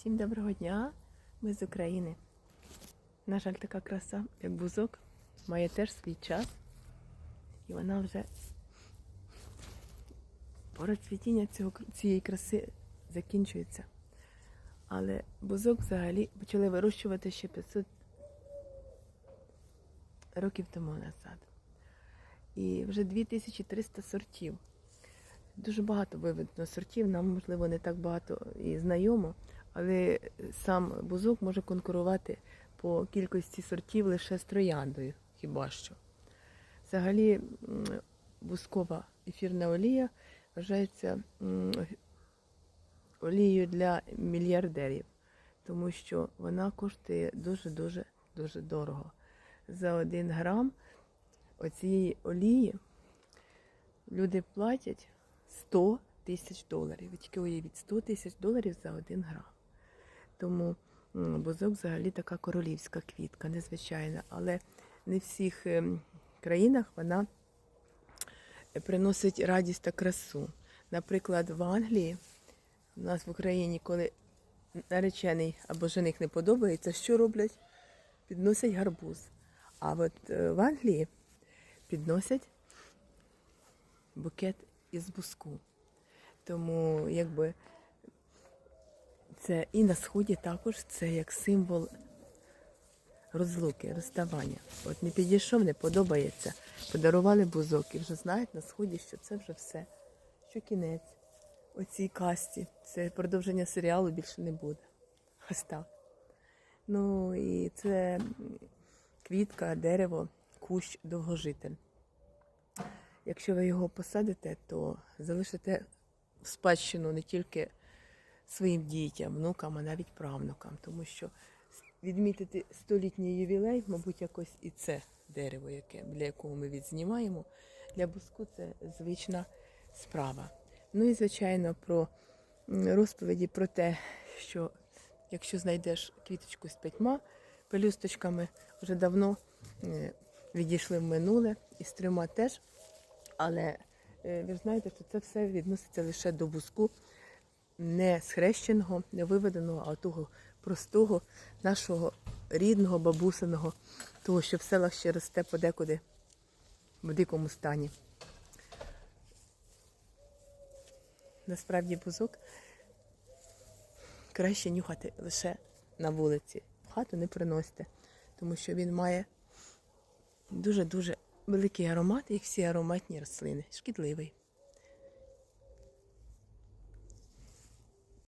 Всім доброго дня! Ми з України. На жаль, така краса, як бузок, має теж свій час. І вона вже пора цвітіння цього, цієї краси закінчується. Але бузок взагалі почали вирощувати ще 500 років тому назад. І вже 2300 сортів. Дуже багато виведено сортів, нам, можливо, не так багато і знайомо, але сам бузок може конкурувати по кількості сортів лише з трояндою, хіба що. Взагалі, м, бузкова ефірна олія вважається олією для мільярдерів, тому що вона коштує дуже-дуже дуже дорого. За один грам оцієї олії люди платять 100 тисяч доларів. Ви тільки уявіть, 100 тисяч доларів за один грам. Тому бузок взагалі така королівська квітка, незвичайна. Але не в всіх ем, країнах вона приносить радість та красу. Наприклад, в Англії, у нас в Україні, коли наречений або жених не подобається, що роблять? Підносять гарбуз. А от е, в Англії підносять букет із буску. Тому якби це і на сході також це як символ розлуки, розставання. От не підійшов, не подобається. Подарували бузок і вже знають на сході, що це вже все. Що кінець оцій касті. Це продовження серіалу більше не буде. Ось так. Ну і це квітка, дерево, кущ довгожитель. Якщо ви його посадите, то залишите в спадщину не тільки своїм дітям, внукам, а навіть правнукам. Тому що відмітити столітній ювілей, мабуть, якось і це дерево, яке, для якого ми відзнімаємо, для буску це звична справа. Ну і, звичайно, про розповіді про те, що якщо знайдеш квіточку з п'ятьма пелюсточками, вже давно е, відійшли в минуле, і з трьома теж. Але е, ви знаєте, що це все відноситься лише до буску не схрещеного, не виведеного, а того простого, нашого рідного, бабусиного, того, що в селах ще росте подекуди в дикому стані. Насправді бузок краще нюхати лише на вулиці. В хату не приносите, тому що він має дуже-дуже великий аромат, як всі ароматні рослини, шкідливий.